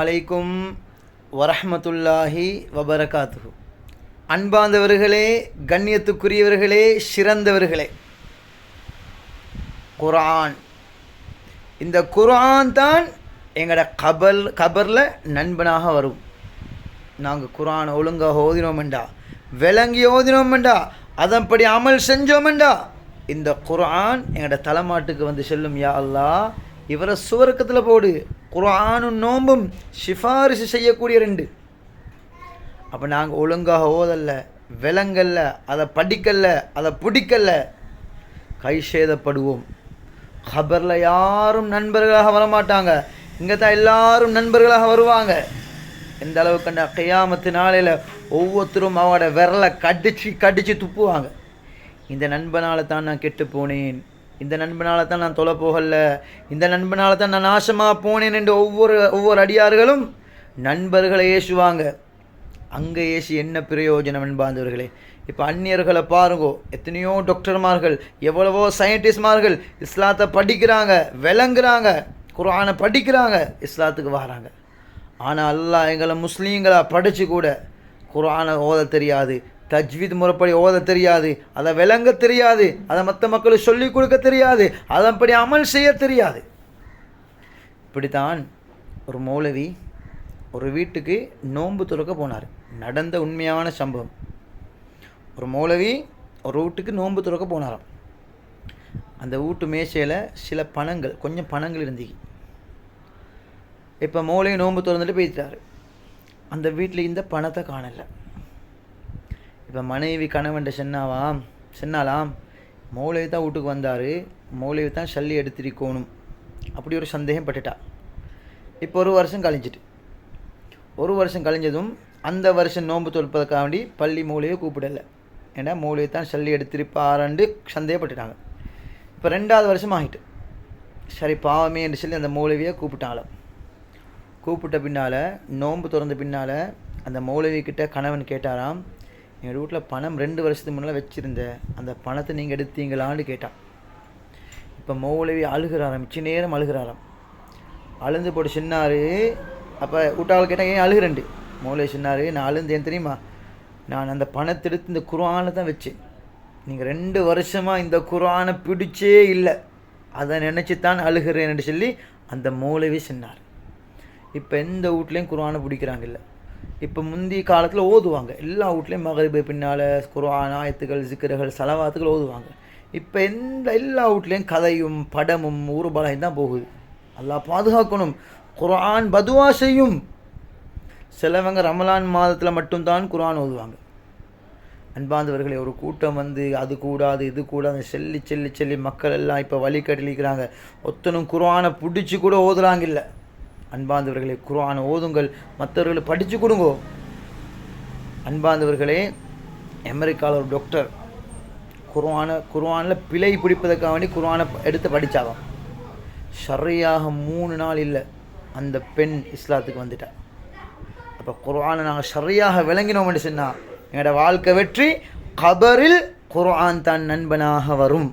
அலைக்கும் வரஹமத்துல்லாஹி வபரகாத்து அன்பாந்தவர்களே கண்ணியத்துக்குரியவர்களே சிறந்தவர்களே. குரான் இந்த குரான் தான் எங்களோட கபல் கபரில் நண்பனாக வரும். நாங்கள் குரான் ஒழுங்காக ஓதினோமெண்டா? விளங்கி ஓதினோமெண்டா? அதன்படி அமல் செஞ்சோமெண்டா? இந்த குரான் எங்களோட தலைமாட்டுக்கு வந்து செல்லும் யா அல்லா இவரை சுவர்க்கத்தில் போடு. குரானும் நோம்பும் சிஃபாரிசு செய்யக்கூடிய ரெண்டு. அப்போ நாங்கள் ஒழுங்காக ஓதல்ல விலங்கல்ல அதை படிக்கல்ல அதை பிடிக்கல்ல கை சேதப்படுவோம். ஹபரில் யாரும் நண்பர்களாக வரமாட்டாங்க. இங்கே தான் எல்லாரும் நண்பர்களாக வருவாங்க. எந்த அளவுக்கு அந்த கையாமத்து நாளையில் ஒவ்வொருத்தரும் அவனோட விரலை கடிச்சு கடிச்சு துப்புவாங்க. இந்த நண்பனால் தான் நான் கெட்டு போனேன். இந்த நண்பனால் தான் நான் தொலை போகல இந்த நண்பனால் தான் நான் நாசமாக போனேன் என்று ஒவ்வொரு ஒவ்வொரு அடியார்களும் நண்பர்களை ஏசுவாங்க. அங்கே ஏசி என்ன பிரயோஜனம் என்பாந்தவர்களே இப்போ அந்நியர்களை பாருங்கோ எத்தனையோ டாக்டர்மார்கள் எவ்வளவோ சயின்டிஸ்ட்மார்கள் இஸ்லாத்தை படிக்கிறாங்க விளங்குறாங்க குரானை படிக்கிறாங்க இஸ்லாத்துக்கு வராங்க. ஆனால் அல்லாஹ் எங்களை முஸ்லீம்களாக படித்து கூட குரானை ஓத தெரியாது. தஜ்வித் முறைப்படி ஓத தெரியாது அதை விளங்க தெரியாது அதை மற்ற மக்களுக்கு சொல்லிக் கொடுக்க தெரியாது அதன்படி அமல் செய்ய தெரியாது. இப்படித்தான் ஒரு மௌலவி ஒரு வீட்டுக்கு நோன்பு துறக்க போனார். நடந்த உண்மையான சம்பவம். ஒரு மௌலவி ஒரு வீட்டுக்கு நோன்பு துறக்க போனாராம். அந்த வீட்டு மேசையில் சில பணங்கள் கொஞ்சம் பணங்கள் இருந்துச்சு இப்போ மௌலவி நோன்பு திறந்துட்டு போயிட்டார். அந்த வீட்டில் இந்த பணத்தை காணலை. இப்போ மனைவி கணவன்ட்ட சொன்னாவாம் சென்னாலாம். மௌலவி தான் வீட்டுக்கு வந்தார். மௌலவி தான் சல்லி எடுத்திருக்கணும். அப்படி ஒரு சந்தேகம் பட்டுட்டா. இப்போ ஒரு வருஷம் கழிஞ்சிட்டு. ஒரு வருஷம் கழிஞ்சதும் அந்த வருஷம் நோன்பு தொடுப்பதற்காக வேண்டி பள்ளி மூலையை கூப்பிடல. ஏன்னா மூலையை தான் சல்லி எடுத்திருப்பாரண்டு சந்தேகப்பட்டுட்டாங்க இப்போ ரெண்டாவது வருஷம் ஆகிட்டு. சரி பாவமே என்று சொல்லி அந்த மூலவியை கூப்பிட்டாங்களாம் கூப்பிட்ட பின்னால் நோன்பு திறந்த பின்னால் அந்த மௌலவி கிட்ட கணவன் கேட்டாராம் எங்கள் வீட்டில் பணம் ரெண்டு வருஷத்துக்கு முன்னால் வச்சுருந்தேன் அந்த பணத்தை நீங்கள் எடுத்தீங்களான்னு கேட்டான். இப்போ மௌலவி அழுகிறாராம். மிச்ச நேரம் அழுகிறாராம். அழுந்து போட்டு சின்னார். அப்போ வீட்டாள் கேட்டால் ஏன் அழுகிறண்டு மௌலவி சின்னார் நான் அழுந்தேன் தெரியுமா? நான் அந்த பணத்தை எடுத்து இந்த குர்ஆனை தான் வச்சேன். நீங்கள் ரெண்டு வருஷமாக இந்த குர்ஆனை பிடிச்சே இல்லை. அதை நினச்சி தான் அழுகிறேன்னு சொல்லி அந்த மௌலவி சின்னார். இப்போ எந்த வீட்லேயும் குரானை பிடிக்கிறாங்க இல்லை. இப்போ முந்தைய காலத்தில் ஓதுவாங்க. எல்லா வீட்லேயும் மகரிபு பின்னால் குரான் ஆயத்துகள் சிக்கர்கள் செலவாத்துகள் ஓதுவாங்க. இப்போ எந்த எல்லா வீட்லேயும் கதையும் படமும் ஊர்பலம் தான் போகுது. நல்லா பாதுகாக்கணும். குரான் பதுவா செய்யும். சிலவங்க ரமலான் மாதத்தில் மட்டும்தான் குரான் ஓதுவாங்க. அன்பாந்தவர்களே ஒரு கூட்டம் வந்து அது கூடாது இது கூடாது செல்லி செல்லி செல்லி மக்கள் எல்லாம் இப்போ வழி கட்டளிக்கிறாங்க ஒத்தனும் குரானை பிடிச்சி கூட ஓதுறாங்க இல்லை. அன்பாந்தவர்களே குர்ஆனை ஓதுங்கள். மற்றவர்களை படித்து கொடுங்கோ. அன்பாந்தவர்களே அமெரிக்காவில் ஒரு டாக்டர் குர்வானை குர்ஆனில் பிழை பிடிப்பதற்காக வேண்டி குர்ஆனை எடுத்து படித்தாலும் சரியாக மூணு நாள் இல்லை அந்த பெண் இஸ்லாத்துக்கு வந்துட்டா. அப்போ குர்ஆனை நாங்கள் சரியாக விளங்கினோம் விளங்கினோம்னு சொன்னால் எங்களோட வாழ்க்கை வெற்றி கபரில் குர்ஆன் தான் நண்பனாக வரும்.